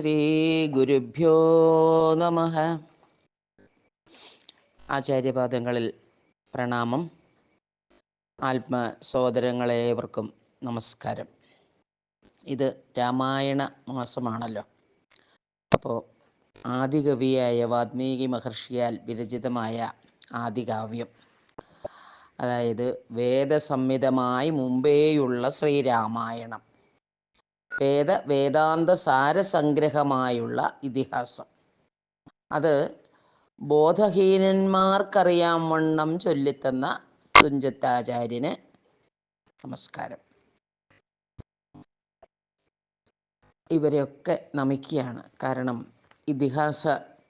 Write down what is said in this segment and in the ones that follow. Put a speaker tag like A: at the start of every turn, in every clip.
A: ശ്രീഗുരുഭ്യോ നമ. ആചാര്യപാദങ്ങളിൽ പ്രണാമം. ആത്മ സഹോദരങ്ങളേവർക്കും നമസ്കാരം. ഇത് രാമായണ മാസമാണല്ലോ. അപ്പോൾ ആദികവിയായ വാത്മീകി മഹർഷിയാൽ വിരചിതമായ ആദികാവ്യം. അതായത് വേദസംഹിതമായി മുമ്പേയുള്ള ശ്രീരാമായണം. വേദ വേദാന്ത സാരസംഗ്രഹമായുള്ള ഇതിഹാസം. അത് ബോധഹീനന്മാർക്കറിയാം വണ്ണം ചൊല്ലിത്തന്ന തുഞ്ചത്താചാര്യന് നമസ്കാരം. ഇവരെയൊക്കെ നമിക്കുകയാണ്. കാരണം ഇതിഹാസത്തിൽ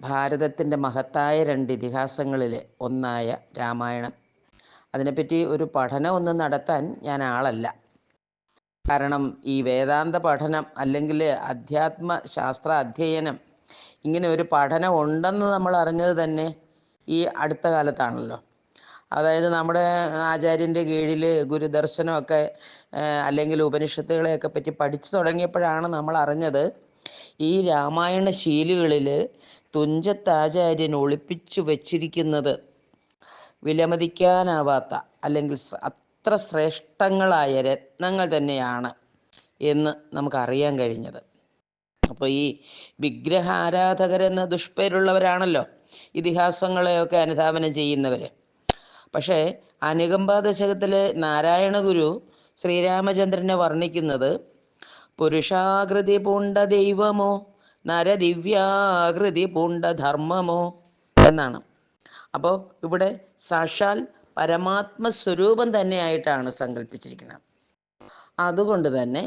A: ഭാരതത്തിന്റെ മഹത്തായ രണ്ട് ഇതിഹാസങ്ങളിലെ ഒന്നായ രാമായണം അതിനെപ്പറ്റി ഒരു പഠനം ഒന്നും നടത്താൻ ഞാൻ ആളല്ല. കാരണം ഈ വേദാന്ത പഠനം അല്ലെങ്കിൽ അധ്യാത്മ ശാസ്ത്ര അധ്യയനം ഇങ്ങനെ ഒരു പഠനം ഉണ്ടെന്ന് നമ്മൾ അറിഞ്ഞത് തന്നെ ഈ അടുത്ത കാലത്താണല്ലോ. അതായത് നമ്മുടെ ആചാര്യന്റെ കീഴിൽ ഗുരുദർശനമൊക്കെ അല്ലെങ്കിൽ ഉപനിഷത്തുകളെയൊക്കെ പറ്റി പഠിച്ചു തുടങ്ങിയപ്പോഴാണ് നമ്മൾ അറിഞ്ഞത് ഈ രാമായണ ശീലുകളിൽ തുഞ്ചത്താചാര്യൻ ഒളിപ്പിച്ചു വച്ചിരിക്കുന്നത്. വിലമതിക്കാനാവാത്ത അല്ലെങ്കിൽ അത്ര ശ്രേഷ്ഠങ്ങളായ രത്നങ്ങൾ തന്നെയാണ് എന്ന് നമുക്കറിയാൻ കഴിഞ്ഞത്. അപ്പോൾ ഈ വിഗ്രഹ ആരാധകരെന്ന ദുഷ്പേരുള്ളവരാണല്ലോ ഇതിഹാസങ്ങളെയൊക്കെ അനുധാപനം ചെയ്യുന്നവർ പക്ഷേ അനുകമ്പ ദശകത്തിൽ നാരായണ ഗുരു ശ്രീരാമചന്ദ്രനെ വർണിക്കുന്നത് പുരുഷാകൃതി പൂണ്ട ദൈവമോ നരദിവ്യാകൃതി പൂണ്ട ധർമ്മമോ എന്നാണ്. അപ്പോൾ ഇവിടെ സാക്ഷാൽ പരമാത്മ സ്വരൂപം തന്നെയായിട്ടാണ് സങ്കല്പിച്ചിരിക്കുന്നത് അതുകൊണ്ട് തന്നെ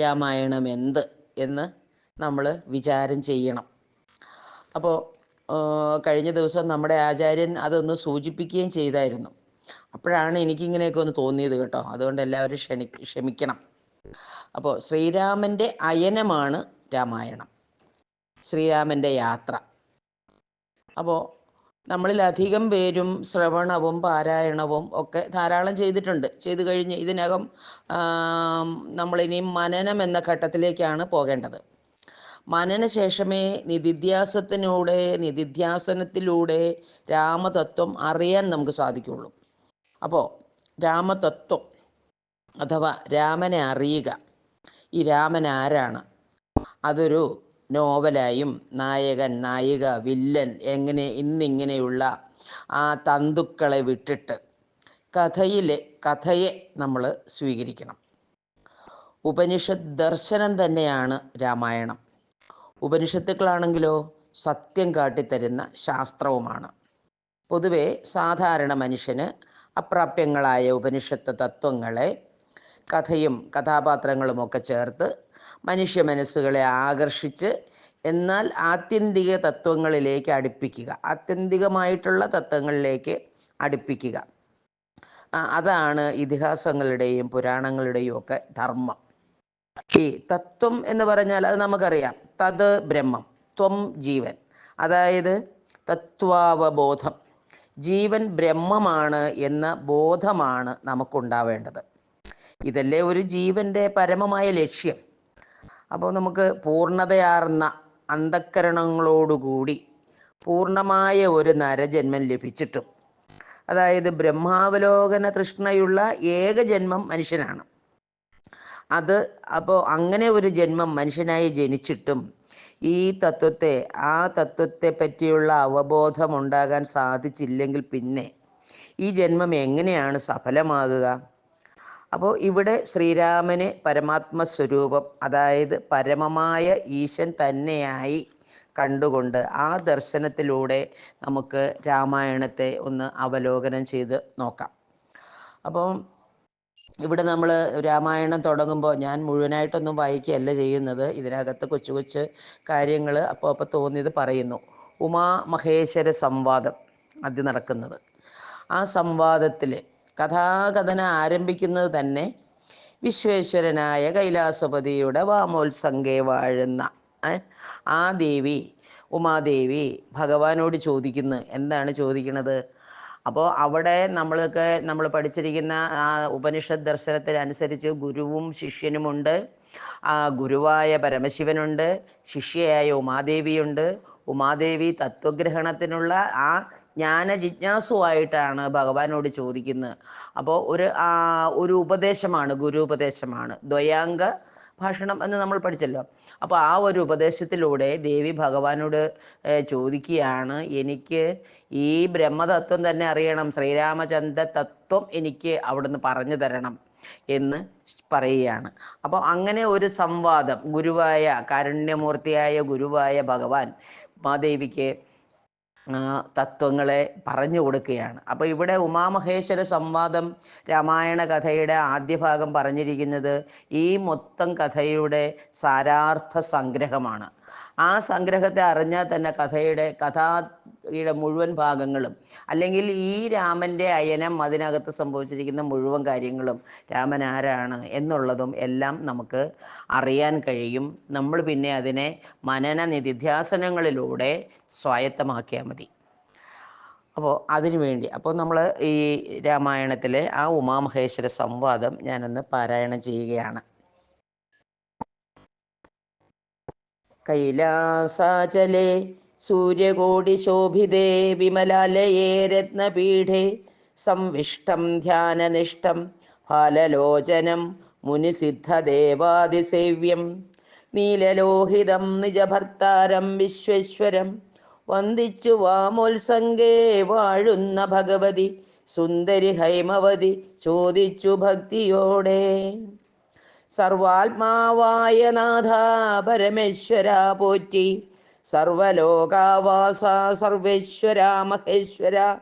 A: രാമായണം എന്ത് എന്ന് നമ്മൾ വിചാരം ചെയ്യണം. അപ്പോൾ കഴിഞ്ഞ ദിവസം നമ്മുടെ ആചാര്യൻ അതൊന്ന് സൂചിപ്പിക്കുകയും ചെയ്തായിരുന്നു. അപ്പോഴാണ് എനിക്കിങ്ങനെയൊക്കെ ഒന്ന് തോന്നിയത് കേട്ടോ. അതുകൊണ്ട് എല്ലാവരും ക്ഷണി ക്ഷമിക്കണം. അപ്പോൾ ശ്രീരാമന്റെ അയനമാണ് രാമായണം. ശ്രീരാമന്റെ യാത്ര. അപ്പോൾ നമ്മളിൽ അധികം പേരും ശ്രവണവും പാരായണവും ഒക്കെ ധാരാളം ചെയ്തിട്ടുണ്ട്. ചെയ്തു കഴിഞ്ഞ് ഇതിനകം നമ്മളിനിയും മനനം എന്ന ഘട്ടത്തിലേക്കാണ് പോകേണ്ടത്. മനനശേഷമേ ശേഷമേ നിതിധ്യാസനത്തിലൂടെ രാമതത്വം അറിയാൻ നമുക്ക് സാധിക്കുള്ളൂ. അപ്പോൾ രാമതത്വം അഥവാ രാമനെ അറിയുക. ഈ രാമൻ ആരാണ്? അതൊരു നോവലായും നായകൻ നായിക വില്ലൻ എങ്ങനെ ഇന്നിങ്ങനെയുള്ള ആ തന്തുക്കളെ വിട്ടിട്ട് കഥയിലെ കഥയെ നമ്മൾ സ്വീകരിക്കണം. ഉപനിഷത്ത് ദർശനം തന്നെയാണ് രാമായണം. ഉപനിഷത്തുക്കളാണെങ്കിലോ സത്യം കാട്ടിത്തരുന്ന ശാസ്ത്രവുമാണ്. പൊതുവെ സാധാരണ മനുഷ്യന് അപ്രാപ്യങ്ങളായ ഉപനിഷത്ത് തത്വങ്ങളെ കഥയും കഥാപാത്രങ്ങളുമൊക്കെ ചേർത്ത് മനുഷ്യ മനസ്സുകളെ ആകർഷിച്ച് എന്നാൽ ആത്യന്തിക തത്വങ്ങളിലേക്ക് അടുപ്പിക്കുക. ആത്യന്തികമായിട്ടുള്ള തത്വങ്ങളിലേക്ക് അടുപ്പിക്കുക. അതാണ് ഇതിഹാസങ്ങളുടെയും പുരാണങ്ങളുടെയും ഒക്കെ ധർമ്മം. ഈ തത്വം എന്ന് പറഞ്ഞാൽ അത് നമുക്കറിയാം. തത് ബ്രഹ്മം ത്വം ജീവൻ. അതായത് തത്വാവബോധം. ജീവൻ ബ്രഹ്മമാണ് എന്ന ബോധമാണ് നമുക്കുണ്ടാവേണ്ടത്. ഇതല്ലേ ഒരു ജീവന്റെ പരമമായ ലക്ഷ്യം. അപ്പോൾ നമുക്ക് പൂർണതയാർന്ന അന്ധക്കരണങ്ങളോടുകൂടി പൂർണമായ ഒരു നരജന്മം ലഭിച്ചിട്ടും. അതായത് ബ്രഹ്മാവലോകന തൃഷ്ണയുള്ള ഏകജന്മം മനുഷ്യനാണ്. അത് അപ്പോൾ അങ്ങനെ ഒരു ജന്മം മനുഷ്യനായി ജനിച്ചിട്ടും ഈ തത്വത്തെ ആ തത്വത്തെ പറ്റിയുള്ള അവബോധം ഉണ്ടാകാൻ സാധിച്ചില്ലെങ്കിൽ പിന്നെ ഈ ജന്മം എങ്ങനെയാണ് സഫലമാകുക? അപ്പോൾ ഇവിടെ ശ്രീരാമന് പരമാത്മ സ്വരൂപം അതായത് പരമമായ ഈശൻ തന്നെയായി കണ്ടുകൊണ്ട് ആ ദർശനത്തിലൂടെ നമുക്ക് രാമായണത്തെ ഒന്ന് അവലോകനം ചെയ്ത് നോക്കാം. അപ്പം ഇവിടെ നമ്മൾ രാമായണം തുടങ്ങുമ്പോൾ ഞാൻ മുഴുവനായിട്ടൊന്നും വായിക്കുകയല്ല ചെയ്യുന്നത്. ഇതിനകത്ത് കൊച്ചു കൊച്ചു കാര്യങ്ങൾ അപ്പോൾ അപ്പോൾ തോന്നിയത് പറയുന്നു. ഉമാ മഹേശ്വര സംവാദം ആദ്യം നടക്കുന്നത്. ആ സംവാദത്തിൽ കഥാകഥന ആരംഭിക്കുന്നത് തന്നെ വിശ്വേശ്വരനായ കൈലാസപതിയുടെ വാമോത്സംഗെ വാഴുന്ന ആ ദേവി ഉമാദേവി ഭഗവാനോട് ചോദിക്കുന്നു. എന്താണ് ചോദിക്കുന്നത്? അപ്പോൾ അവിടെ നമ്മൾക്ക് നമ്മൾ പഠിച്ചിരിക്കുന്ന ആ ഉപനിഷത്ത് ദർശനത്തിനനുസരിച്ച് ഗുരുവും ശിഷ്യനുമുണ്ട്. ആ ഗുരുവായ പരമശിവനുണ്ട് ശിഷ്യയായ ഉമാദേവിയുണ്ട്. ഉമാദേവി തത്വഗ്രഹണത്തിനുള്ള ആ ജ്ഞാന ജിജ്ഞാസുവായിട്ടാണ് ഭഗവാനോട് ചോദിക്കുന്നത് അപ്പോൾ ഒരു ഒരു ഉപദേശമാണ് ഗുരു ഉപദേശമാണ്. ദ്വയാംഗ ഭാഷണം എന്ന് നമ്മൾ പഠിച്ചല്ലോ. അപ്പോൾ ആ ഒരു ഉപദേശത്തിലൂടെ ദേവി ഭഗവാനോട് ചോദിക്കുകയാണ് എനിക്ക് ഈ ബ്രഹ്മതത്വം തന്നെ അറിയണം ശ്രീരാമചന്ദ്ര തത്വം എനിക്ക് അവിടുന്ന് പറഞ്ഞു തരണം എന്ന് പറയുകയാണ്. അപ്പോൾ അങ്ങനെ ഒരു സംവാദം ഗുരുവായ കാരുണ്യമൂർത്തിയായ ഗുരുവായ ഭഗവാൻ മാദേവിക്ക് തത്വങ്ങളെ പറഞ്ഞു കൊടുക്കുകയാണ്. അപ്പോൾ ഇവിടെ ഉമാമഹേശ്വര സംവാദം രാമായണ കഥയുടെ ആദ്യ ഭാഗം പറഞ്ഞിരിക്കുന്നത് ഈ മൊത്തം കഥയുടെ സാരാർത്ഥ സംഗ്രഹമാണ്. ആ സംഗ്രഹത്തെ അറിഞ്ഞാൽ തന്നെ കഥയുടെ കഥയുടെ മുഴുവൻ ഭാഗങ്ങളും അല്ലെങ്കിൽ ഈ രാമന്റെ അയനം അതിനകത്ത് സംഭവിച്ചിരിക്കുന്ന മുഴുവൻ കാര്യങ്ങളും രാമൻ ആരാണ് എന്നുള്ളതും എല്ലാം നമുക്ക് അറിയാൻ കഴിയും. നമ്മൾ പിന്നെ അതിനെ മനന നിധിധ്യാസനങ്ങളിലൂടെ സ്വായത്തമാക്കിയാൽ മതി. അപ്പോൾ അതിനു വേണ്ടി അപ്പോൾ നമ്മൾ ഈ രാമായണത്തിലെ ആ ഉമാമഹേശ്വര സംവാദം ഞാനൊന്ന് പാരായണം ചെയ്യുകയാണ്. കൈലാസാചലെ സൂര്യകോടി ശോഭിതേ വിമലാലയേ രത്നപീഠേ. സംവിഷ്ടം ധ്യാനനിഷ്ഠം ഫാലലോചനം മുനിസിദ്ധദേവാതിസേവ്യം. നീലലോഹിതം നിജഭർത്താരം വിശ്വേശ്വരം. വന്ദിച്ചു വാമോത്സംഗേ വാഴുന്ന ഭഗവതി. സുന്ദരി ഹൈമവതി ചോദിച്ചു ഭക്തിയോടെ. സർവാത്മാവായ നാഥ പരമേശ്വര പോറ്റി. സർവലോകാവാസ സർവേശ്വര മഹേശ്വര.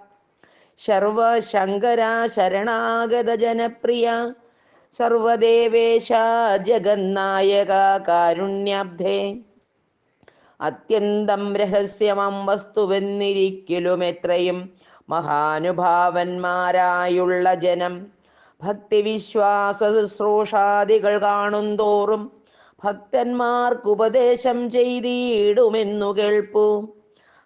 A: സർവശങ്കര ശരണാഗത ജനപ്രിയ. സർവദേവേശ ജഗന്നായക കാരുണ്യാബ്ധേ. അത്യന്തം രഹസ്യമം വസ്തുവെന്നിരിക്കലും എത്രയും മഹാനുഭാവന്മാരായുള്ള ജനം. ഭക്തിവിശ്വാസ ശുശ്രൂഷാദികൾ കാണുന്തോറും ഭക്തന്മാർക്കുപദേശം ചെയ്തിടുമെന്നു കേൾപ്പു.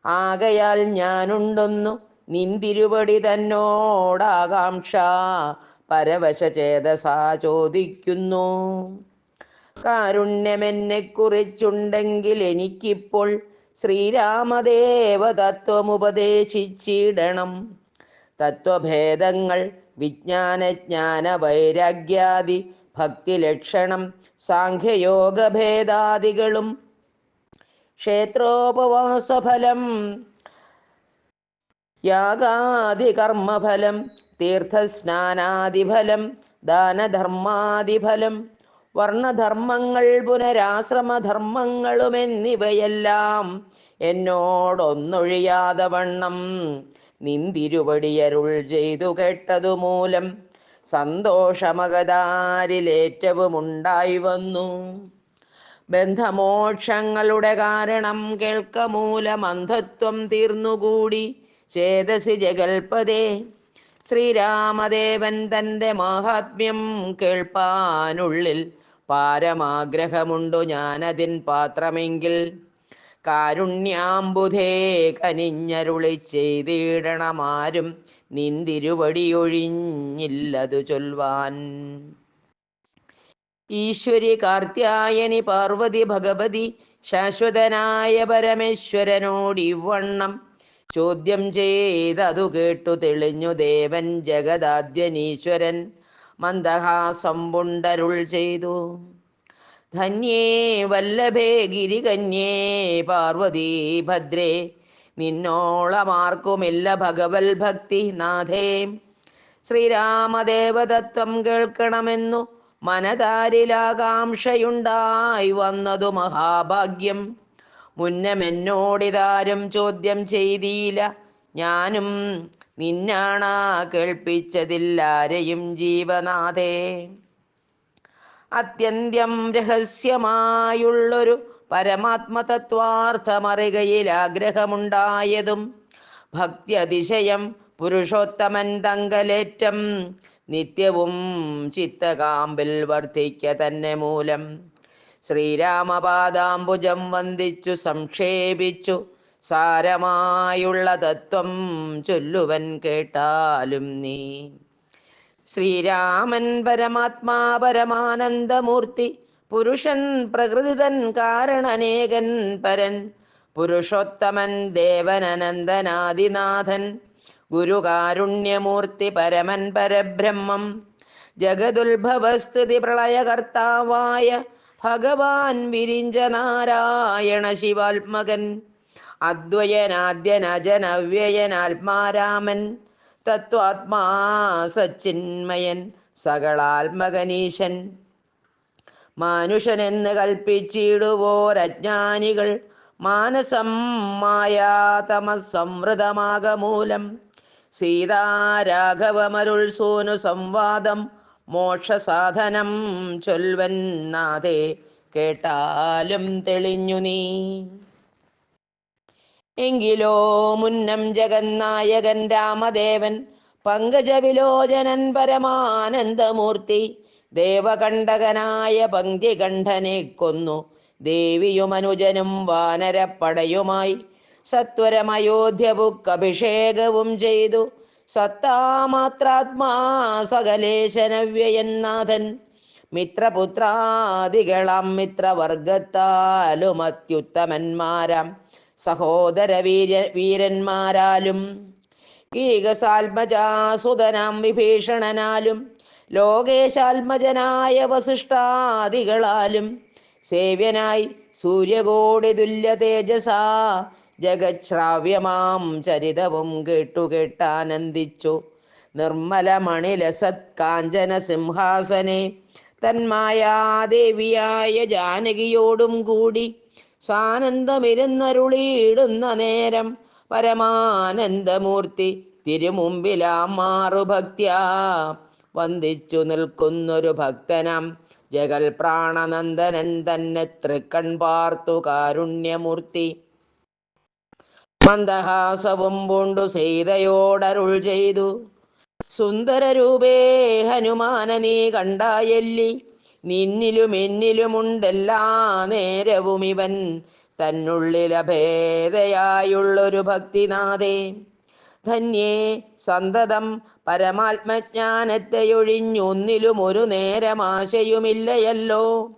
A: ആകയാൽ ഞാനുണ്ടെന്നു നിന്തിരുപടി തന്നോടാകാംക്ഷ. പരവശചേതസാ ചോദിക്കുന്നു. കാരുണ്യമെന്നെ കുറിച്ചുണ്ടെങ്കിൽ എനിക്കിപ്പോൾ ശ്രീരാമദേവ തത്വമുപദേശിച്ചിടണം തത്വഭേദങ്ങൾ വിജ്ഞാനജ്ഞാന വൈരാഗ്യാദി ഭക്തിലക്ഷണം സാഖ്യയോഗഭേദാദികളും ക്ഷേത്രോപവാസഫലം യാഗാദികർമ്മഫലം തീർത്ഥസ്നാനാദിഫലം ദാനധർമാദിഫലം വർണധർമ്മങ്ങൾ പുനരാശ്രമധർമ്മങ്ങളും എന്നിവയെല്ലാം എന്നോടൊന്നൊഴിയാതെ വണ്ണം നിന്തിരുപടിയരുൾ ചെയ്തു കേട്ടതു മൂലം സന്തോഷമകതാരിലേറ്റവും ഉണ്ടായി വന്നു ബന്ധമോക്ഷങ്ങളുടെ കാരണം കേൾക്ക മൂലമന്ധത്വം തീർന്നുകൂടി ചേതസി ജഗൽപദേ ശ്രീരാമദേവൻ തന്റെ മാഹാത്മ്യം കേൾപ്പാനുള്ളിൽ പാരമാഗ്രഹമുണ്ടു ഞാനതിൻ പാത്രമെങ്കിൽ. കാരുണ്യാംബുധേ കനിഞ്ഞരുളി ചെയ്തിടണമാരും നിന്തിരുവടിയൊഴിഞ്ഞില്ലതു ചൊൽവാൻ. ഈശ്വരി കാർത്യായനി പാർവതി ഭഗവതി ശാശ്വതനായ പരമേശ്വരനോടിവണ്ണം ചോദ്യം ചെയ്തതു കേട്ടു തെളിഞ്ഞു ദേവൻ ജഗദാദ്യനീശ്വരൻ മന്ദഹാസം പുണ്ടരുൾ ചെയ്തു. ധന്യേ വല്ലഭേ ഗിരികന്യേ പാർവതി ഭദ്രേ നിന്നോളമാർക്കുമില്ല ഭഗവൽ ഭക്തി നാഥേ. ശ്രീരാമദേവതത്വം കേൾക്കണമെന്നു മനതാരിലാകാംക്ഷയുണ്ടായി വന്നതു മഹാഭാഗ്യം. മുന്നമെന്നോടിതാരും ചോദ്യം ചെയ്തില്ല. ഞാനും നിന്നാണാ കേൾപ്പിച്ചതില്ലാരെയും ജീവനാഥേ. അത്യന്തം രഹസ്യമായുള്ളൊരു പരമാത്മതത്വാർത്ഥമറികയിൽ ആഗ്രഹമുണ്ടായതും ഭക്തി അതിശയം പുരുഷോത്തമൻ തങ്കലേറ്റം നിത്യവും ചിത്തകാമ്പിൽ വർദ്ധിക്ക തന്നെ മൂലം. ശ്രീരാമപാദാംബുജം വന്ദിച്ചു സംക്ഷേപിച്ചു. സാരമായുള്ള തത്വം ചൊല്ലുവൻ കേട്ടാലും നീ. ശ്രീരാമൻ പരമാത്മാ പരമാനന്ദമൂർത്തി പുരുഷൻ പ്രകൃതിതൻ കാരണനേകൻ പരൻ. പുരുഷോത്തമൻ ദേവനനന്ദനാദിനാഥൻ. ഗുരുകാരുണ്യമൂർത്തി പരമൻ പരബ്രഹ്മം. ജഗതുത്ഭവസ്തുതി പ്രളയകർത്താവായ ഭഗവാൻ വിരിഞ്ച നാരായണ ശിവാത്മകൻ. അദ്വയനാദ്യനജനവ്യയനാത്മാരാമൻ. തത്വാത്മാ സച്ചിന്മയൻ സകളാത്മകനീശൻ. മാനുഷനെന്ന് കൽപ്പിച്ചിടുവോരജ്ഞാനികൾ. മാനസം മായാതമസംവൃതമാകമൂലം. സീതാരാഘവമരുൾ സോനു സംവാദം. മോക്ഷസാധനം ചൊൽവൻ നാഥേ കേട്ടാലും തെളിഞ്ഞു നീ. എങ്കിലോ മുന്നം ജഗന്നായകൻ രാമദേവൻ പങ്കജവിലോചനൻ പരമാനന്ദമൂർത്തി. ദേവകണ്ഠകനായ പങ്ക്തികണ്ഠനെ കൊന്നു. ദേവിയുമനുജനും വാനരപ്പടയുമായി സത്വരമയോധ്യപുക്കഭിഷേകവും ചെയ്തു. സത്താമാത്രാത്മാ സകലേശനവ്യയന്നാഥൻ മിത്രപുത്രാദികളാം മിത്രവർഗത്താലും അത്യുത്തമന്മാരാം സഹോദര വീര വീരന്മാരാലും ഗീകസാത്മജാസുതനാം വിഭീഷണനാലും ലോകേശാത്മജനായ വസിഷ്ഠാദികളാലും സേവ്യനായി സൂര്യകോടി തുല്യ തേജസാ ജഗശ്രാവ്യമാം ചരിതവും കേട്ടുകേട്ടാനന്ദിച്ചു. നിർമ്മലമണിലസത് കാഞ്ചന സിംഹാസനെ തന്മായാദേവിയായ ജാനകിയോടും കൂടി സാനന്ദമിരുന്നരുളിയിടുന്ന നേരം പരമാനന്ദമൂർത്തി തിരുമുമ്പിലാം മാറുഭക്ത്യാ. വന്ദിച്ചു നിൽക്കുന്നൊരു ഭക്തനാം. ജഗൽ പ്രാണനന്ദനൻ തന്നെ തൃക്കൺ പാർത്തു കാരുണ്യമൂർത്തി. മന്ദഹാസവും പൂണ്ടു സീതയോടരുൾ ചെയ്തു. സുന്ദരരൂപേ ഹനുമാന നീ കണ്ടായല്ലി. നിന്നിലും എന്നിലുമുണ്ടെല്ലാ നേരവും ഇവൻ തന്നുള്ളിലഭേദയായുള്ളൊരു ഭക്തിനാഥേ. ധന്യേ സന്തതം പരമാത്മജ്ഞാനത്തെയൊഴിഞ്ഞൊന്നിലും ഒരു നേരം ആശയുമില്ലയല്ലോ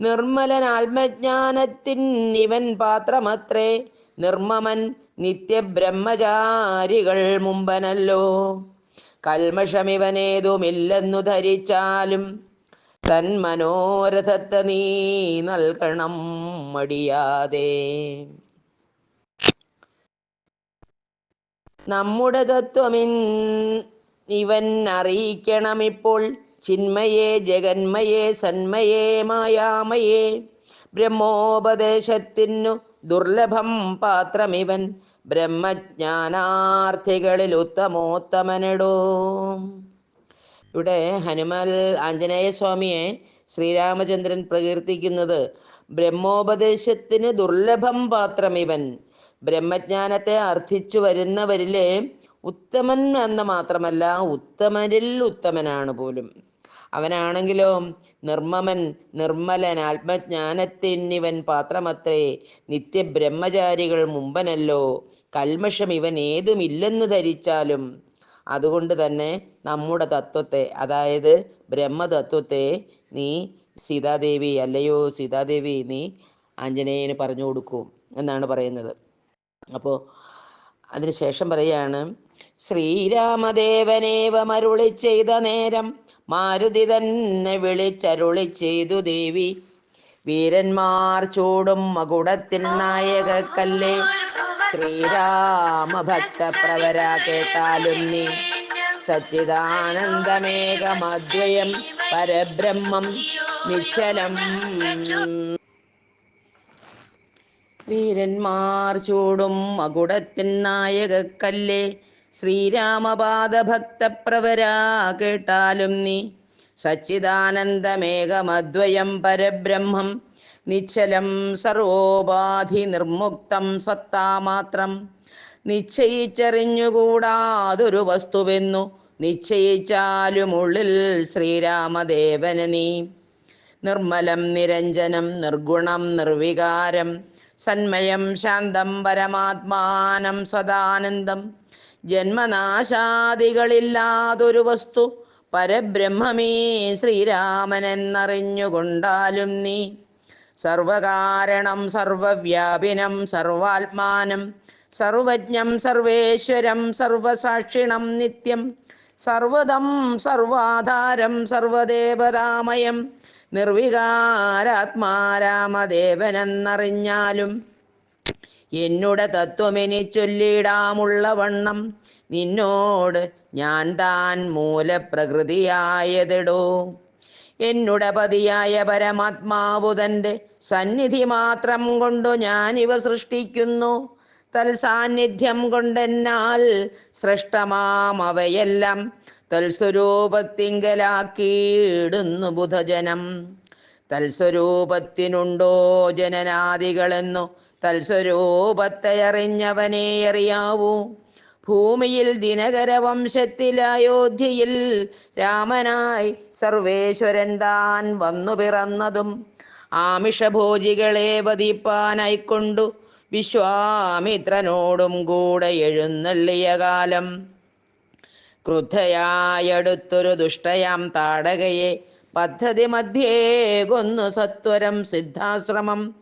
A: നിർമ്മലനാത്മജ്ഞാനത്തിൻ ഇവൻ പാത്രമത്രേ. നിർമ്മമൻ നിത്യബ്രഹ്മചാരികൾ മുമ്പനല്ലോ. കൽമഷമിവനേതുമില്ലെന്നു ധരിച്ചാലും തൻ മനോരഥത്തെ നീ നൽകണം മടിയാതെ. നമ്മുടെ തത്വമിൻ ഇവൻ അറിയിക്കണമിപ്പോൾ. ചിന്മയേ ജഗന്മയേ സന്മയേ മായാമയേ. ബ്രഹ്മോപദേശത്തിനു ദുർലഭം പാത്രമിവൻ. ബ്രഹ്മജ്ഞാനാർത്ഥികളിൽ ഉത്തമോത്തമനടോ. ഇവിടെ ഹനുമൽ ആഞ്ജനേയ സ്വാമിയെ ശ്രീരാമചന്ദ്രൻ പ്രകീർത്തിക്കുന്നത് ബ്രഹ്മോപദേശത്തിന് ദുർലഭം പാത്രം ഇവൻ ബ്രഹ്മജ്ഞാനത്തെ അർത്ഥിച്ചു വരുന്നവരിലെ ഉത്തമൻ എന്ന് മാത്രമല്ല ഉത്തമരിൽ ഉത്തമനാണ് പോലും. അവനാണെങ്കിലോ നിർമ്മമൻ നിർമ്മലൻ ആത്മജ്ഞാനത്തിനിവൻ പാത്രമത്രേ. നിത്യബ്രഹ്മചാരികൾ മുമ്പനല്ലോ കൽമഷം ഇവൻ ഏതുമില്ലെന്ന് ധരിച്ചാലും. അതുകൊണ്ട് തന്നെ നമ്മുടെ തത്വത്തെ അതായത് ബ്രഹ്മതത്വത്തെ നീ സീതാദേവി അല്ലയോ സീതാദേവി നീ ആഞ്ജനേയന് പറഞ്ഞു കൊടുക്കൂ എന്നാണ് പറയുന്നത്. അപ്പോൾ അതിനുശേഷം പറയാണ് ശ്രീരാമദേവനേവമരുളി ചെയ്ത നേരം മാരുതി തന്നെ വിളിച്ചരുളി ചെയ്തു ദേവി. വീരന്മാർ ചൂടും മകുടത്തിൻ നായകക്കല്ലേ. ശ്രീരാമഭക്ത പ്രവര കേട്ടാലും നീ. സച്ചിദാനന്ദമേകമദ്വയം പരബ്രഹ്മം നിശ്ചലം. വീരന്മാർ ചൂടും മകുടത്തിൻ നായകക്കല്ലേ. ശ്രീരാമപാദഭക്തപ്രവരാ കേട്ടാലും നീ സച്ചിദാനന്ദമേകമദ്വയം പരബ്രഹ്മം. നിശ്ചലം സർവോപാധി നിർമുക്തം സത്താമാത്രം നിശ്ചയിച്ചറിഞ്ഞുകൂടാതൊരു വസ്തുവെന്നു നിശ്ചയിച്ചാലും ഉള്ളിൽ ശ്രീരാമദേവന് നീ. നിർമ്മലം നിരഞ്ജനം നിർഗുണം നിർവികാരം സന്മയം ശാന്തം പരമാത്മാനം സദാനന്ദം. ജന്മനാശാദികളില്ലാതൊരു വസ്തു പരബ്രഹ്മമേ ശ്രീരാമനെന്നറിഞ്ഞുകൊണ്ടാലും നീ. സർവകാരണം സർവവ്യാപിനം സർവാത്മാനം സർവജ്ഞം സർവേശ്വരം സർവസാക്ഷിണം നിത്യം. സർവദം സർവാധാരം സർവദേവതാമയം നിർവികാരാത്മാരാമദേവനെന്നറിഞ്ഞാലും എന്നുടെ തത്വമിനി ചൊല്ലിടാമുള്ള വണ്ണം നിന്നോട് ഞാൻ താൻ മൂലപ്രകൃതിയായതിടോ. എന്നുടെ പതിയായ പരമാത്മാവുതന്റെ സന്നിധി മാത്രം കൊണ്ടു ഞാനിവ സൃഷ്ടിക്കുന്നു. തൽസാന്നിധ്യം കൊണ്ടെന്നാൽ സൃഷ്ടമാം അവയെല്ലാം തൽസ്വരൂപത്തിങ്കലാക്കിയിടുന്നു ബുധജനം. തൽസ്വരൂപത്തിനുണ്ടോ ജനനാദികളെന്നു തൽസ്വരൂപത്തെ അറിഞ്ഞവനെ അറിയാവൂ ഭൂമിയിൽ ദിനകര വംശത്തിൽ അയോധ്യയിൽ രാമനായി സർവേശ്വരൻ താൻ വന്നു പിറന്നതും ആമിഷഭോജികളെ വധിപ്പാനായിക്കൊണ്ടു വിശ്വാമിത്രനോടും കൂടെ എഴുന്നള്ളിയ കാലം. ക്രുദ്ധയായടുത്തൊരു ദുഷ്ടയാം താടകയെ പദ്ധതി മധ്യേ കൊന്നു സത്വരം സിദ്ധാശ്രമം.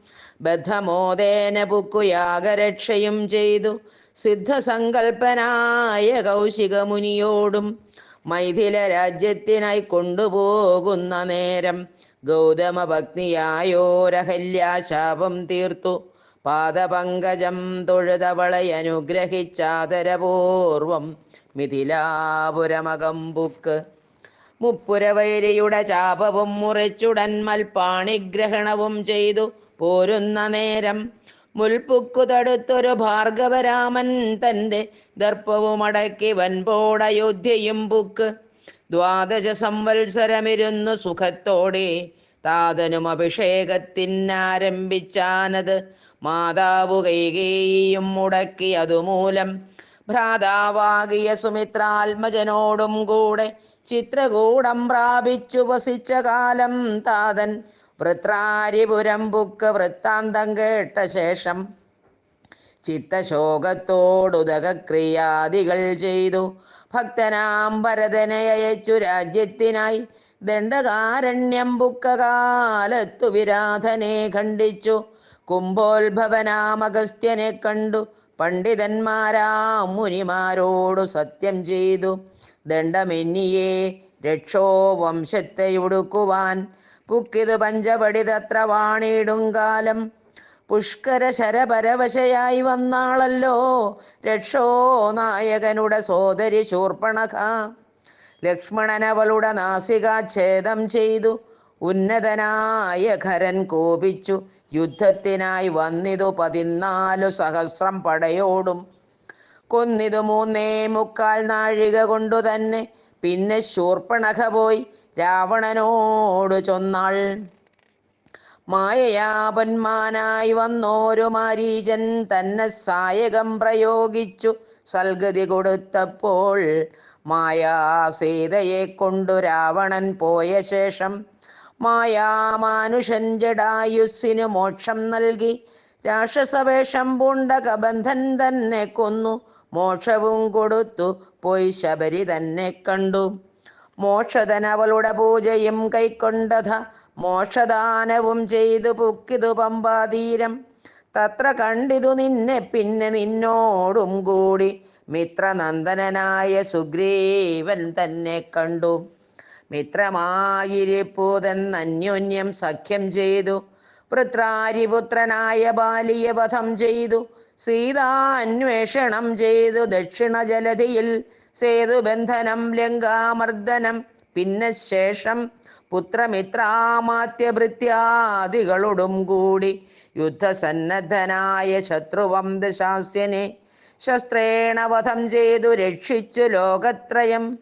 A: ബദ്ധമോദേന പുക്കുയാഗരക്ഷയും ചെയ്തു സിദ്ധസങ്കൽപ്പനായ കൗശികമുനിയോടും മൈഥില രാജ്യത്തിനായി കൊണ്ടുപോകുന്ന നേരം ഗൗതമ ഭക്തിയായോരഹല്യാശാപം തീർത്തു. പാദപങ്കജം തൊഴുതവളെ അനുഗ്രഹിച്ചാദരപൂർവം മിഥിലാപുരമകമ്പുക്ക്. മുപ്പുരവൈരിയുടെ ചാപവും മുറിച്ചുടൻ മൽപ്പാണിഗ്രഹണവും ചെയ്തു പോരുന്ന നേരം മുൽപ്പുക്കു തടുത്തൊരു ഭാർഗവരാമൻ തന്റെ ദർപ്പവുമടക്കി വൻപോടയോധ്യയും പുക്ക്. ദ്വാദശ സംവത്സരമിരുന്നു സുഖത്തോടെ താതനും അഭിഷേകത്തിനാരംഭിച്ചാനത്. മാതാവ് കൈകേയും മുടക്കി അതുമൂലം ഭ്രാതാവാകിയ സുമിത്രാത്മജനോടും കൂടെ ചിത്രകൂടം പ്രാപിച്ചു വസിച്ച കാലം താതൻ. വൃത്രാരിപുരം ബുക്ക് വൃത്താന്തം കേട്ട ശേഷം ചിത്തശോകത്തോടുദകക്രിയാദികൾ ചെയ്തു. ഭക്തനാം ഭരതനെ അയച്ചു രാജ്യത്തിനായി ദണ്ഡകാരണ്യം ബുക്കകാലത്തു വിരാധനെ ഖണ്ഡിച്ചു. കുംഭോത്ഭവനാമഗസ്ത്യനെ കണ്ടു. പണ്ഡിതന്മാരാം മുനിമാരോടു സത്യം ചെയ്തു. ദണ്ഡമെന്നിയെ രക്ഷോ വംശത്തെ ഉടുക്കുവാൻ. പുക്കിതു പഞ്ചപടിതത്ര വാണിടുങ്കാലം പുഷ്കര ശരപരവശയായി വന്നാളല്ലോ. രക്ഷോ നായകനുടെ സോദരി ശൂർപ്പണഖ. ലക്ഷ്മണൻ അവളുടെ നാസികാച്ഛേദം ചെയ്തു. ഉന്നതനായ ഖരൻ കോപിച്ചു. യുദ്ധത്തിനായി വന്നിതു പതിനാലു സഹസ്രം പടയോടും. കൊന്നിതു മൂന്നേ മുക്കാൽ നാഴിക കൊണ്ടു തന്നെ. പിന്നെ ശൂർപ്പണക പോയി രാവണനോട് ചൊന്നാൾ. മായയാപന്മാനായി വന്നോരു മാരീചൻ തന്നെ സായകം പ്രയോഗിച്ചു. സൽഗതി കൊടുത്തപ്പോൾ മായാ സീതയെ കൊണ്ടു രാവണൻ പോയ ശേഷം മായാമാനുഷൻ ജഡായുസ്സിനു മോക്ഷം നൽകി. രാക്ഷസവേഷം പൂണ്ട കബന്ധൻ തന്നെ കൊന്നു. മോക്ഷവും കൊടുത്തു. പോയി ശബരി തന്നെ കണ്ടു. മോക്ഷതൻ അവളുടെ പൂജയും കൈക്കൊണ്ടത. മോക്ഷദാനവും ചെയ്തു പുക്കിതു പമ്പാതീരം. തത്ര കണ്ടിതു നിന്നെ പിന്നെ നിന്നോടും കൂടി. മിത്രനന്ദനായ സുഗ്രീവൻ തന്നെ കണ്ടു. മിത്രമായിരിപ്പൂതെന്നന്യോന്യം സഖ്യം ചെയ്തു. വൃത്രാരിപുത്രനായ ബാലിയെ വധം ചെയ്തു. സീതാന്വേഷണം ചെയ്തു. ദക്ഷിണ ജലധിയിൽ സേതുബന്ധനം ലങ്കാമർദ്ദനം പിന്നെ ശേഷം പുത്രമിത്രാമാത്യഭൃത്യാദികളോടും കൂടി യുദ്ധസന്നദ്ധനായ ശത്രുവംശാസ്യനെ ശസ്ത്രേണ വധം ചെയ്തു. രക്ഷിച്ചു ലോകത്രയം.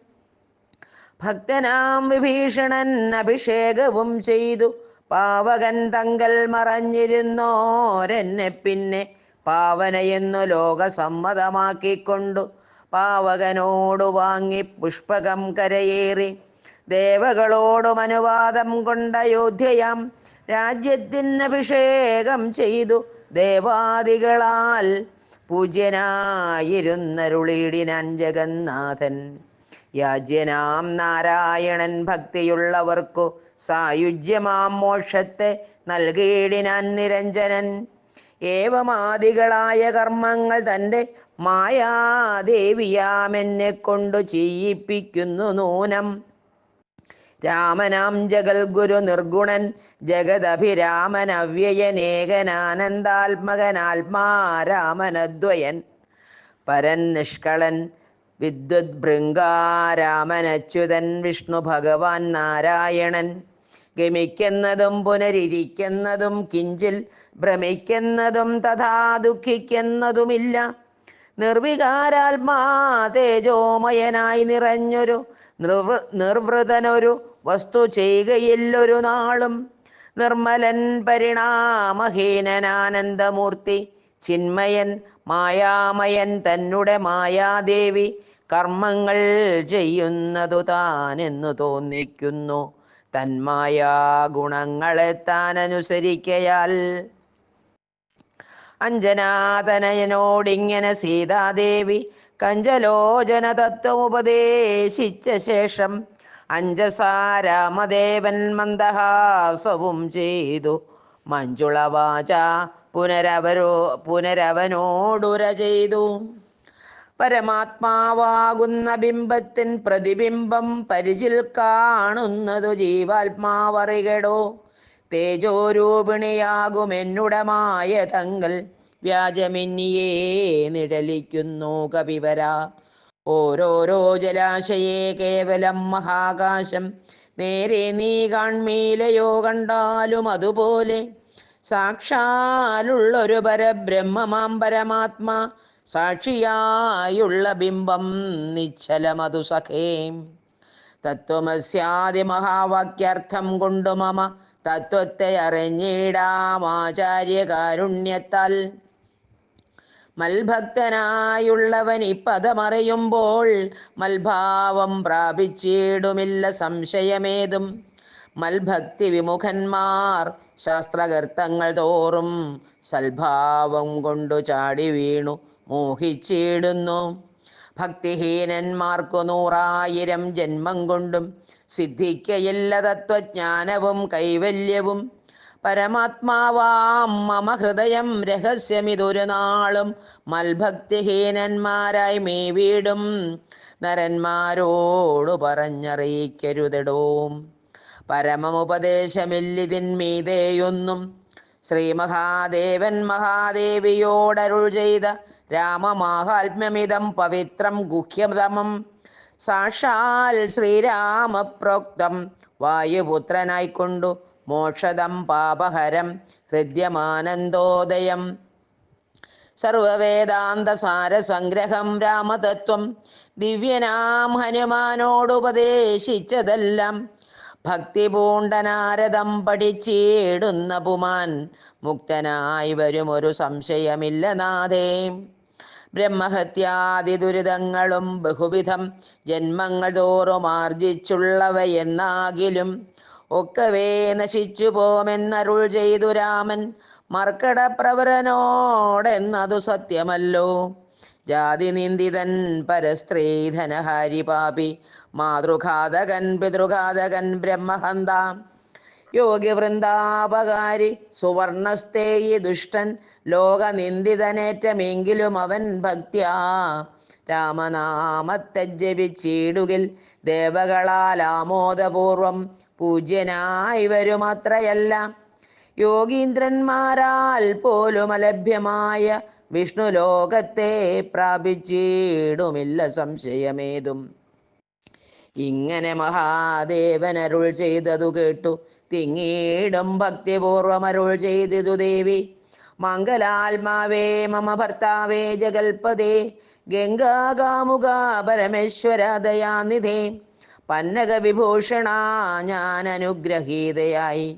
A: ഭക്തനാം വിഭീഷണൻ അഭിഷേകവും ചെയ്തു. പാവകൻ തങ്കൽ മറഞ്ഞിരുന്നോരെന്നെ പിന്നെ പാവനയെന്നു ലോകസമ്മതമാക്കിക്കൊണ്ടു. പാവകനോടു വാങ്ങി പുഷ്പകം കരയേറി. ദേവകളോടും അനുവാദം കൊണ്ട അയോധ്യയാം രാജ്യത്തിന് അഭിഷേകം ചെയ്തു. ദേവാദികളാൽ പൂജ്യനായിരുന്നരുളിയിടിനാൻ ജഗന്നാഥൻ. യാജ്യനാം നാരായണൻ ഭക്തിയുള്ളവർക്കു സായുജ്യമാം മോക്ഷത്തെ നൽകിയിടിനാൻ നിരഞ്ജനൻ. ഏവമാദികളായ കർമ്മങ്ങൾ തന്റെ മായാദേവിയാമെന്നെ കൊണ്ടു ചെയ്യിപ്പിക്കുന്നു നൂനം. രാമനാം ജഗൽ ഗുരു നിർഗുണൻ ജഗദഭിരാമൻ അവ്യയനേകനാനന്ദാത്മകനാത്മാരാമനദ്വയൻ പരൻ നിഷ്കളൻ വിദ്വത് ഭൃങ്കാരാമനച്യുതൻ വിഷ്ണു ഭഗവാൻ നാരായണൻ. ഗമിക്കുന്നതും പുനരിരിക്കുന്നതും കിഞ്ചിൽ ഭ്രമിക്കുന്നതും തഥാ ദുഃഖിക്കുന്നതുമില്ല. നിർവികാരാത്മാ തേജോമയനായി നിറഞ്ഞൊരു നിർവൃ നിർവൃതനൊരു വസ്തു ചെയ്യുകയില്ലൊരു നാളും. നിർമ്മലൻ പരിണാമഹീനനാനന്ദമൂർത്തി ചിന്മയൻ മായാമയൻ തന്നുടെ മായാദേവി കർമ്മങ്ങൾ ചെയ്യുന്നതു താനെന്നു തോന്നിക്കുന്നു. തന്മായ ഗുണങ്ങളെ താൻ അനുസരിക്കയാൽ അഞ്ജനാതനയനോടിങ്ങനെ സീതാദേവി കഞ്ചലോചന തത്വമുപദേശിച്ച ശേഷം അഞ്ജസാരാമദേവൻ മന്ദഹാസവും ചെയ്തു. മഞ്ജുളവാച പുനരവരോ പുനരവനോടുര ചെയ്തു. പരമാത്മാവാകുന്ന ബിംബത്തിൻ പ്രതിബിംബം പരിചിൽ കാണുന്നതു ജീവാത്മാവറികടോ. തേജോരൂപിണിയാകും എന്നുടമായ തങ്ങൾ വ്യാജമിന്നിയേ നിഴലിക്കുന്നു കവിവരാ. ഓരോരോ ജലാശയേ കേവലം മഹാകാശം. നേരെ നീ കാൺമീലയോ കണ്ടാലും അതുപോലെ. സാക്ഷാലുള്ളൊരു പരബ്രഹ്മമാം പരമാത്മാ സാക്ഷിയായുള്ള ബിംബം നിശ്ചലമതു സഖേ. തത്വമസ്യാദി മഹാവാക്യാർത്ഥം കൊണ്ടു മമ തത്വത്തെ അറിഞ്ഞിടാം ആചാര്യകാരുണ്യത്താൽ. മൽഭക്തനായുള്ളവൻ ഇപ്പതമറിയുമ്പോൾ മൽഭാവം പ്രാപിച്ചിടുമില്ല സംശയമേതും. മൽഭക്തി വിമുഖന്മാർ ശാസ്ത്രകർത്തങ്ങൾ തോറും സൽഭാവം കൊണ്ടു ചാടി വീണു. മോഹിച്ചിടുന്നു. ഭക്തിഹീനന്മാർക്കു നൂറായിരം ജന്മം കൊണ്ടും സിദ്ധിക്കയില്ല തത്വജ്ഞാനവും കൈവല്യവും. പരമാത്മാവാം മമ ഹൃദയം രഹസ്യമിതൊരു നാളും മൽഭക്തിഹീനന്മാരായി മേ വീടും നരന്മാരോടു പറഞ്ഞറിയിക്കരുതെടോ. പരമമുപദേശമില്ലിതിന്മീതേയൊന്നും ശ്രീ മഹാദേവൻ മഹാദേവിയോടരുൾ ചെയ്ത രാമമാഹാത്മ്യമിതം പവിത്രം ഗുഹ്യതമം. സാക്ഷാൽ ശ്രീരാമപ്രോക്തം വായുപുത്രനായിക്കൊണ്ടു മോക്ഷദം പാപഹരം ഹൃദ്യമാനന്ദോദയം. സർവവേദാന്ത സാരസംഗ്രഹം രാമതത്വം ദിവ്യനാം ഹനുമാനോടുപദേശിച്ചതെല്ലാം ഭക്തി പൂണ്ടനാരദം പഠിച്ചിടുന്ന പുമാൻ മുക്തനായി വരുമൊരു സംശയമില്ല നാഥേ. ബ്രഹ്മഹത്യാദി ദുരിതങ്ങളും ബഹുവിധം ജന്മങ്ങൾ തോറും ആർജിച്ചുള്ളവയെന്നാകിലും ഒക്കവേ നശിച്ചു പോമെന്നരുൾ ചെയ്തു രാമൻ മർക്കടപ്രവരനോടെന്നതു സത്യമല്ലോ. ജാതി നിന്ദിതൻ പരസ്ത്രീധനഹാരി പാപി മാതൃഘാതകൻ പിതൃഘാതകൻ ബ്രഹ്മഹന്ത യോഗി വൃന്ദാപകാരി സുവർണസ്തേയി ദുഷ്ടൻ ലോകനിന്ദിതനേറ്റമെങ്കിലും അവൻ ഭക്ത്യാ. രാമനാമത്തെ ജപിച്ചിടുകിൽ ദേവകളാൽ ആമോദപൂർവം പൂജ്യനായി വരുമത്രയല്ല. യോഗീന്ദ്രന്മാരാൽ പോലും അലഭ്യമായ വിഷ്ണു ലോകത്തെ പ്രാപിച്ചിടുമില്ല സംശയമേതും. ഇങ്ങനെ മഹാദേവൻ അരുൾ ചെയ്തതു കേട്ടു. തിങ്ങീടും ഭക്തിപൂർവം അരുൾ ചെയ്തിതു ദേവി. മംഗലാത്മാവേ മമ ഭർത്താവേ ജഗൽപദേ ഗംഗാകാമുക പരമേശ്വര ദയാനിധേ പന്നക വിഭൂഷണ ഞാൻ അനുഗ്രഹീതയായി.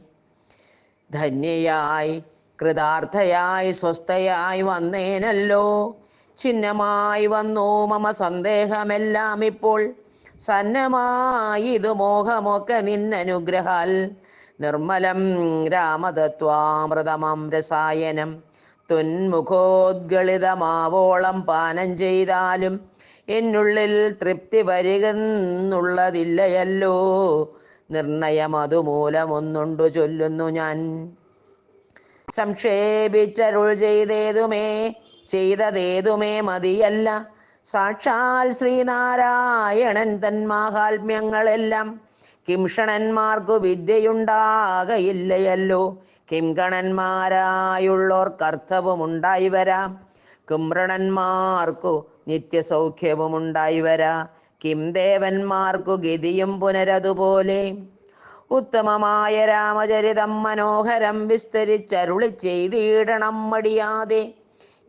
A: ധന്യയായി കൃതാർത്ഥയായി സ്വസ്ഥയായി വന്നേനല്ലോ. ചിഹ്നമായി വന്നു മമ സന്ദേഹമെല്ലാം ഇപ്പോൾ. സന്നമായി ഇത് മോഹമൊക്കെ നിന്നനുഗ്രഹാൽ. നിർമ്മലം രാമതത്വാമൃതമം രസായനം. തൊന്മുഖോദ്ഗളിതമാവോളം പാനം ചെയ്താലും എന്നുള്ളിൽ തൃപ്തി വരികെന്നുള്ളതില്ലയല്ലോ. നിർണയം അതുമൂലമൊന്നുണ്ടു ചൊല്ലുന്നു ഞാൻ. സംക്ഷേപിച്ചരുൾ ചെയ്തേതുമേ ചെയ്തതേതുമേ മതിയല്ല. സാക്ഷാൽ ശ്രീനാരായണൻ തൻ മാഹാത്മ്യങ്ങളെല്ലാം കിംഷണന്മാർക്കു വിദ്യയുണ്ടാകയില്ലയല്ലോ. കിംഗണന്മാരായുള്ളോർ കർത്തവുമുണ്ടായി വരാം. കുമ്രണന്മാർക്കു നിത്യസൗഖ്യവുമുണ്ടായി വരാ. കിം ദേവന്മാർക്കു ഗതിയും പുനരതുപോലെ. ഉത്തമമായ രാമചരിതം മനോഹരം വിസ്തരിച്ചരുളി ചെയ്തിടണം മടിയാതെ.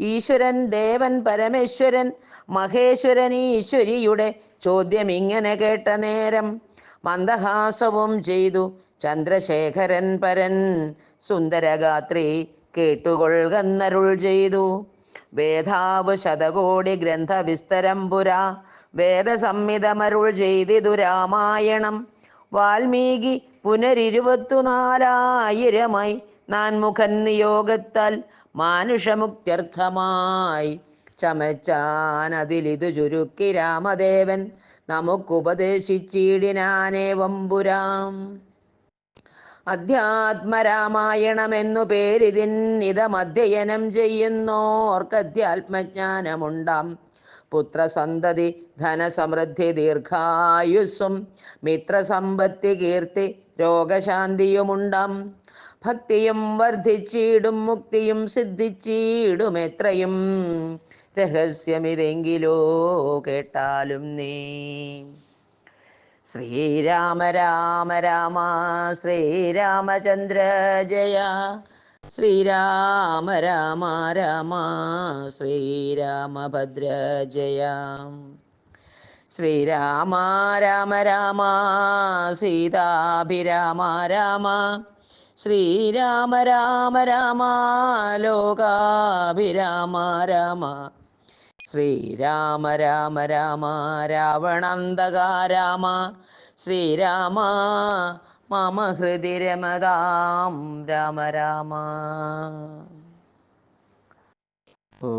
A: ഈശ്വരൻ ദേവൻ പരമേശ്വരൻ മഹേശ്വരൻ ഈശ്വരിയുടെ ചോദ്യം ഇങ്ങനെ കേട്ട നേരം മന്ദഹാസവും ചെയ്തു ചന്ദ്രശേഖരൻ പരൻ സുന്ദരഗാത്രി കേട്ടുകൊള്ളുകന്നരുൾ ചെയ്തു. വേദാവ് ശതകോടി ഗ്രന്ഥ വിസ്തരം പുരാ വേദസംഹിതമരുൾ ചെയ്തിതു രാമായണം. വാൽമീകി പുനരിരുപത്തുനാലായിരമായി നാൻമുഖൻ നിയോഗത്താൽ മാനുഷമുക്ത്യർത്ഥമായി ചമച്ചാൻ അതിലിതു ചുരുക്കി രാമദേവൻ നമുക്കുപദേശിച്ചിടിനാനേവം വമ്പുരാം. അധ്യാത്മരാമായണമെന്നു പേരിതിന്നിതമധ്യയനം ചെയ്യുന്നോർക്കധ്യാത്മജ്ഞാനമുണ്ടാം പുത്രസന്തതി ധനസമൃദ്ധി ദീർഘായുസ്സും മിത്രസമ്പത്തി കീർത്തി രോഗശാന്തിയുമുണ്ടാം. ഭക്തിയും വർദ്ധിച്ചിടും മുക്തിയും സിദ്ധിച്ചിടും എത്രയും രഹസ്യമിതെങ്കിലോ കേട്ടാലും നീ. ശ്രീരാമ രാമ രാമ ശ്രീരാമചന്ദ്ര ജയ. ശ്രീരാമ രാമ രാമ ശ്രീരാമഭദ്ര ജയ. ശ്രീരാമ രാമ രാമ സീതാഭിരാമ രാമ. ശ്രീരാമ രാമ രാമ ലോകാഭിരാമ രാമ. ശ്രീരാമ രാമ രാമ രാവണന്തക രാമ ശ്രീരാമ മമ ഹൃദി രമതാം രാമ രാമ. ഓ